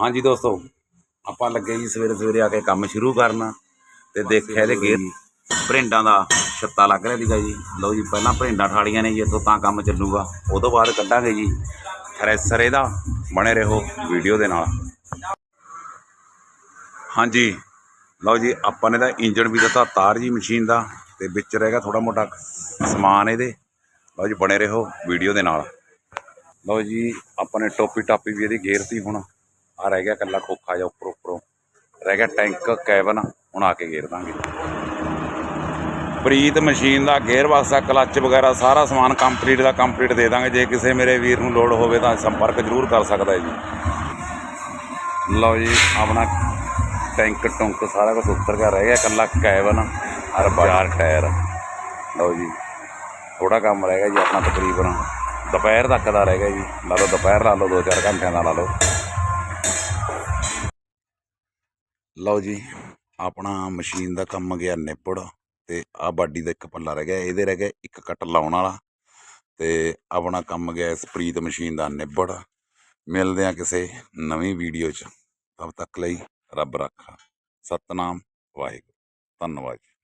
ਹਾਂਜੀ ਦੋਸਤੋ, ਆਪਾਂ ਲੱਗੇ ਜੀ ਸਵੇਰੇ ਸਵੇਰੇ ਆ ਕੇ ਕੰਮ ਸ਼ੁਰੂ ਕਰਨਾ ਤੇ ਦੇਖਿਆ ਇਹਦੇ ਗੇਰ ਭਰਿੰਡਾਂ ਦਾ ਛੱਤਾ ਲੱਗ ਰਿਹਾ ਸੀਗਾ ਜੀ। ਲਓ ਜੀ, ਪਹਿਲਾਂ ਭਰਿੰਡਾਂ ਠਾਲੀਆਂ ਨੇ ਜੀ, ਇੱਥੋਂ ਤਾਂ ਕੰਮ ਚੱਲੂਗਾ। ਉਹ ਤੋਂ ਬਾਅਦ ਕੱਢਾਂਗੇ ਜੀ। ਥਰੈਸਰ ਇਹਦਾ, ਬਣੇ ਰਹੋ ਵੀਡੀਓ ਦੇ ਨਾਲ। ਹਾਂਜੀ, ਲਓ ਜੀ, ਆਪਾਂ ਨੇ ਤਾਂ ਇੰਜਣ ਵੀ ਦਿੱਤਾ, ਤਾਰ ਜੀ ਮਸ਼ੀਨ ਦਾ ਤੇ ਵਿੱਚ ਰਹੇਗਾ ਥੋੜਾ ਮੋਟਾ ਸਮਾਨ ਇਹਦੇ। ਲਓ ਜੀ, ਬਣੇ ਰਹੋ ਵੀਡੀਓ ਦੇ ਨਾਲ। ਲਓ ਜੀ, ਆਪਾਂ ਨੇ ਟੋਪੀ ਟਾਪੀ ਵੀ ਇਹਦੀ ਗੇਰਤੀ ਹੁਣ। ਆ ਰਹਿ ਗਿਆ ਕੱਲਾ ਖੋਖਾ ਜਿਹਾ ਉੱਪਰ ਉੱਪਰੋਂ। ਰਹਿ ਗਿਆ ਟੈਂਕ, ਕੈਬਨ, ਹੁਣ ਆ ਕੇ ਗੇਰ ਦਾਂਗੇ। ਪ੍ਰੀਤ ਮਸ਼ੀਨ ਦਾ ਗੇਅਰ ਵਾਸਤਾ, ਕਲੱਚ ਵਗੈਰਾ, ਸਾਰਾ ਸਮਾਨ ਕੰਪਲੀਟ ਦਾ ਕੰਪਲੀਟ ਦੇ ਦਾਂਗੇ। ਜੇ ਕਿਸੇ ਮੇਰੇ ਵੀਰ ਨੂੰ ਲੋੜ ਹੋਵੇ ਤਾਂ ਸੰਪਰਕ ਜ਼ਰੂਰ ਕਰ ਸਕਦਾ ਹੈ ਜੀ। ਲਓ ਜੀ, ਆਪਣਾ ਟੈਂਕ, ਟੁੰਕ ਸਾਰਾ ਕੁਝ ਉੱਤਰ ਗਿਆ, ਰਹਿ ਗਿਆ ਕੱਲਾ ਕੈਬਨ ਔਰ ਚਾਰ ਟਾਇਰ। ਲਓ ਜੀ ਥੋੜਾ ਕੰਮ ਰਹਿ ਗਿਆ ਜੀ ਆਪਣਾ ਤਕਰੀਬਨ। ਦੁਪਹਿਰ ਤੱਕ ਦਾ ਰਹਿ ਗਿਆ ਜੀ। ਲਾ ਲਓ, ਦੁਪਹਿਰ ਲਾ ਲਓ 2-4 ਘੰਟਿਆਂ ਦਾ ਲਾ ਲਓ। ਲਓ ਜੀ, ਆਪਣਾ ਮਸ਼ੀਨ ਦਾ ਕੰਮ ਗਿਆ ਨਿਬੜ ਤੇ ਆ ਬਾਡੀ ਦਾ ਇੱਕ ਪੱਲਾ ਰਹਿ ਗਿਆ, ਇਹਦੇ ਰਹਿ ਗਿਆ ਇੱਕ ਕੱਟ ਲਾਉਣ ਵਾਲਾ ਤੇ ਆਪਣਾ ਕੰਮ ਗਿਆ ਸਪਰੀਤ ਮਸ਼ੀਨ ਦਾ ਨਿਬੜ। ਮਿਲਦੇ ਆ ਕਿਸੇ ਨਵੀਂ ਵੀਡੀਓ 'ਚ। ਤਬ ਤੱਕ ਲਈ ਰੱਬ ਰਾਖਾ। ਸਤਨਾਮ ਵਾਹਿਗੁਰੂ। ਧੰਨਵਾਦ ਜੀ।